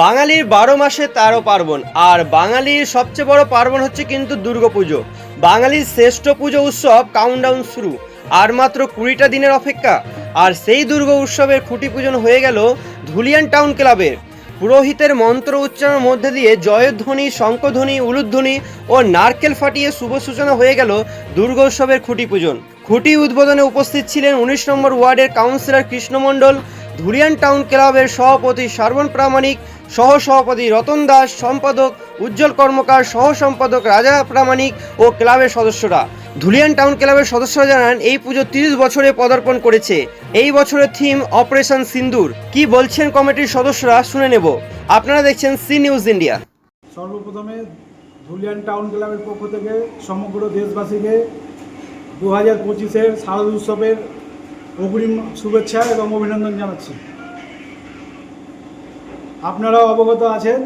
বাঙালির বারো মাসে তেরো পার্বণ, আর বাঙালির সবচেয়ে বড় পার্বণ হচ্ছে কিন্তু দুর্গাপুজো বাঙালির শ্রেষ্ঠ পুজো উৎসব কাউন্টডাউন শুরু, আর মাত্র কুড়িটা দিনের অপেক্ষা। আর সেই দুর্গা উৎসবের খুঁটি পূজন হয়ে গেল ধুলিয়ান টাউন ক্লাবের। পুরোহিতের মন্ত্র উচ্চারণের মধ্যে দিয়ে জয়ধ্বনি শঙ্খধ্বনি উলুধ্বনি ও নারকেল ফাটিয়ে শুভ সূচনা হয়ে গেল দুর্গা উৎসবের খুঁটি পূজন। খুঁটি উদ্বোধনে উপস্থিত ছিলেন উনিশ নম্বর ওয়ার্ডের কাউন্সিলর কৃষ্ণমণ্ডল, ধুলিয়ান টাউন ক্লাবের সভাপতি শ্রাবণ প্রামাণিক সহ সভাপতি রতন দাস, সম্পাদক উজ্জ্বল কর্মকার সহ সম্পাদক রাজা প্রামাণিক ও ক্লাবের সদস্যরা। ধুলিয়ান টাউন ক্লাবের সদস্যরা জানান, এই পুজো তিরিশ বছরে পদার্পণ করেছে। এই বছরের থিম অপারেশন সিন্দুর। কি বলছেন কমিটির সদস্যরা, শুনে নেব। আপনারা দেখছেন সি নিউজ ইন্ডিয়া। সর্বপ্রথমে ধুলিয়ান টাউন ক্লাবের পক্ষ থেকে সমগ্র দেশবাসীকে দু হাজার পঁচিশের শারদ উৎসবের অগ্রিম শুভেচ্ছা এবং অভিনন্দন জানাচ্ছি। আপনারা অবগত আছেন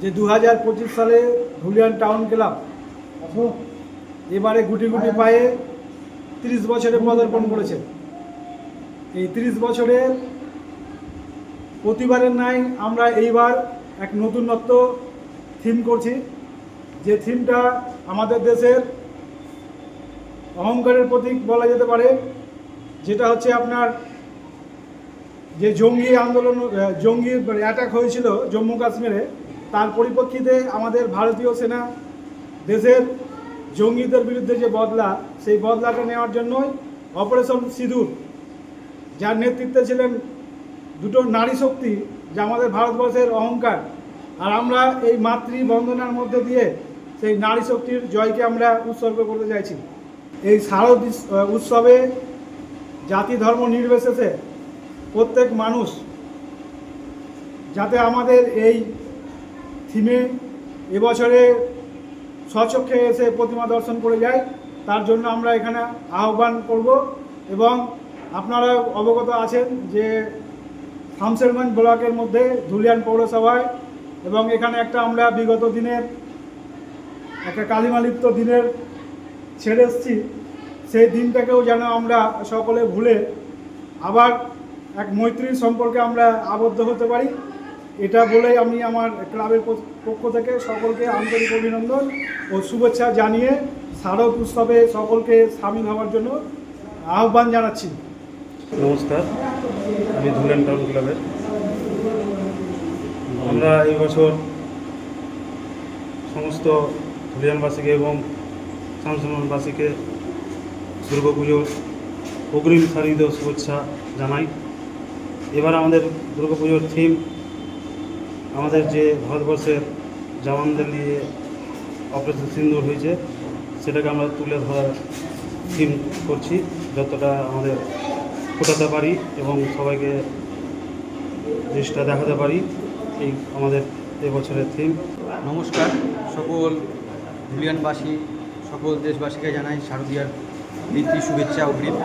যে দু হাজার পঁচিশ সালে ধুলিয়ান টাউন ক্লাব এবারে গুটি গুটি পায়ে তিরিশ বছরে পদার্পণ করেছে। এই তিরিশ বছরের প্রতিবারের নাই আমরা এইবার এক নতুনত্ব থিম করছি, যে থিমটা আমাদের দেশের অহংকারের প্রতীক বলা যেতে পারে, যেটা হচ্ছে আপনার যে জঙ্গি আন্দোলন জঙ্গি অ্যাটাক হয়েছিল জম্মু কাশ্মীরে, তার পরিপ্রেক্ষিতে আমাদের ভারতীয় সেনা দেশের জঙ্গিদের বিরুদ্ধে যে বদলা, সেই বদলাটা নেওয়ার জন্যই অপারেশন সিঁদুর যার নেতৃত্বে ছিলেন দুটো নারী শক্তি, যা আমাদের ভারতবর্ষের অহংকার। আর আমরা এই মাতৃ বন্দনার মধ্যে দিয়ে সেই নারী শক্তির জয়কে আমরা উৎসর্গ করতে চাইছি। এই শারদ উৎসবে জাতি ধর্ম নির্বিশেষে প্রত্যেক মানুষ যাতে আমাদের এই থিমে এবছরে স্বচক্ষে এসে প্রতিমা দর্শন করে যায়, তার জন্য আমরা এখানে আহ্বান করব এবং আপনারা অবগত আছেন যে শামসেরগঞ্জ ব্লকের মধ্যে ধুলিয়ান পৌরসভায় এবং এখানে একটা আমরা বিগত দিনের, একটা কালিমালিপ্ত দিনের ছেড়ে এসেছি, সেই দিনটাকেও যেন আমরা সকলে ভুলে আবার এক মৈত্রীর সম্পর্কে আমরা আবদ্ধ হতে পারি। এটা বলেই আমি আমার ক্লাবের পক্ষ- থেকে সকলকে আন্তরিক অভিনন্দন ও শুভেচ্ছা জানিয়ে শারদ উৎসবে সকলকে সামিল হওয়ার জন্য আহ্বান জানাচ্ছি। নমস্কার, আমি ধুলেন টাউন ক্লাবের। আমরা এই বছর সমস্ত ধুলিয়ানবাসীকে এবং শামসমানবাসীকে দুর্গাপুজোর অগ্রিম শারীরিক শুভেচ্ছা জানাই। এবার আমাদের দুর্গাপুজোর থিম আমাদের যে ভারতবর্ষের জওয়ানদের নিয়ে অপারেশন সিন্দুর হয়েছে, সেটাকে আমরা তুলে ধরার থিম করছি, যতটা আমাদের ফোটাতে পারি এবং সবাইকে জিনিসটা দেখাতে পারি, এই আমাদের এবছরের থিম নমস্কার, সকল ধুলিয়ানবাসী সকল দেশবাসীকে জানাই শারদীয়ার নীতি শুভেচ্ছা, অগ্রিম।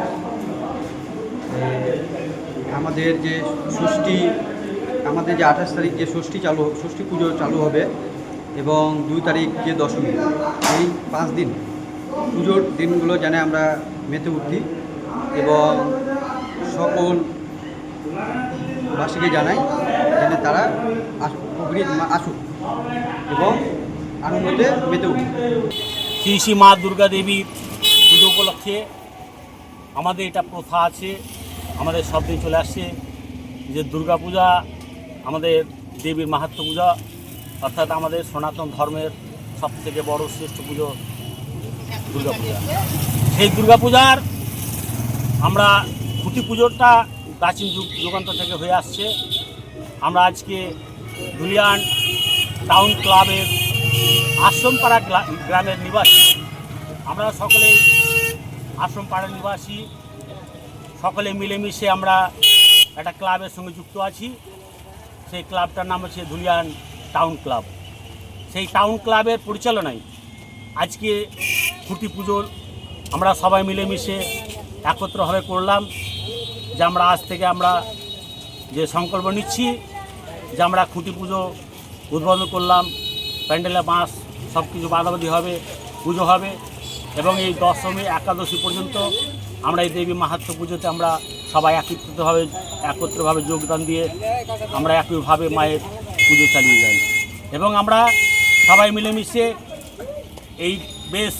আমাদের যে ষষ্ঠী, আমাদের যে আঠাশ তারিখ যে ষষ্ঠী চালু ষষ্ঠী পুজো চালু হবে এবং দুই তারিখ যে দশমী, এই পাঁচ দিন পুজোর দিনগুলো জানে আমরা মেতে উঠি এবং সকল বাসীকে জানাই যেন তারা আসুক এবং আনন্দতে মেতে উঠি শ্রী শ্রী মা দুর্গা দেবীর পুজো উপলক্ষে আমাদের এটা প্রথা আছে। আমাদের সব দিন চলে আসছে। যে দুর্গা পূজা, আমাদের দেবীর মাহাত্ম পূজা, অর্থাৎ আমাদের সনাতন ধর্মের সব থেকে বড় শ্রেষ্ঠ পুজো দুর্গা পূজা। সেই দুর্গা পূজার আমরা খুঁটি পুজোটা প্রাচীন যুগ যুগান্তর থেকে হয়ে আসছে। আমরা আজকে ধুলিয়ান টাউন ক্লাবের আশ্রমপাড়া গ্রামের নিবাসী। আমরা সকলেই আশ্রমপাড়ার নিবাসী। সকলে মিলেমিশে আমরা একটা ক্লাবের সঙ্গে যুক্ত আছি। সেই ক্লাবটার নাম হচ্ছে ধুলিয়ান টাউন ক্লাব। সেই টাউন ক্লাবের পরিচালনায় আজকে খুঁটি পুজোর আমরা সবাই মিলেমিশে একত্রভাবে করলাম যে আমরা আজ থেকে আমরা যে সংকল্প নিচ্ছি যে আমরা খুঁটি পুজো উদ্বোধন করলাম, প্যান্ডেলে বাঁশ সব কিছু বাঁধাবাঁধি হবে, পুজো হবে এবং এই দশমী একাদশী পর্যন্ত আমরা এই দেবী মাহাত্ম পুজোতে আমরা সবাই একত্রিতভাবে, একত্রভাবে যোগদান দিয়ে আমরা একইভাবে মায়ের পুজো চালিয়ে যাই। এবং আমরা সবাই মিলেমিশে এই বেশ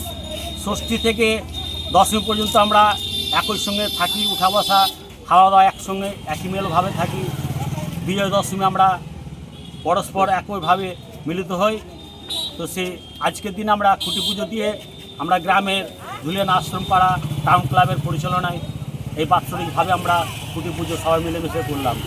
ষষ্ঠী থেকে দশমী পর্যন্ত আমরা একই সঙ্গে থাকি উঠা বসা খাওয়া দাওয়া একসঙ্গে, একই মেলভাবে থাকি। বিজয় দশমী আমরা পরস্পর একইভাবে মিলিত হই। তো সে আজকের দিন আমরা খুঁটি পুজো দিয়ে আমরা গ্রামের ধুলিয়ান আশ্রম পাড়া টাউন ক্লাবের পরিচালনায় এই বাৎসরিকভাবে আমরা কুটি পুজো সবাই মিলেমিশে করলাম।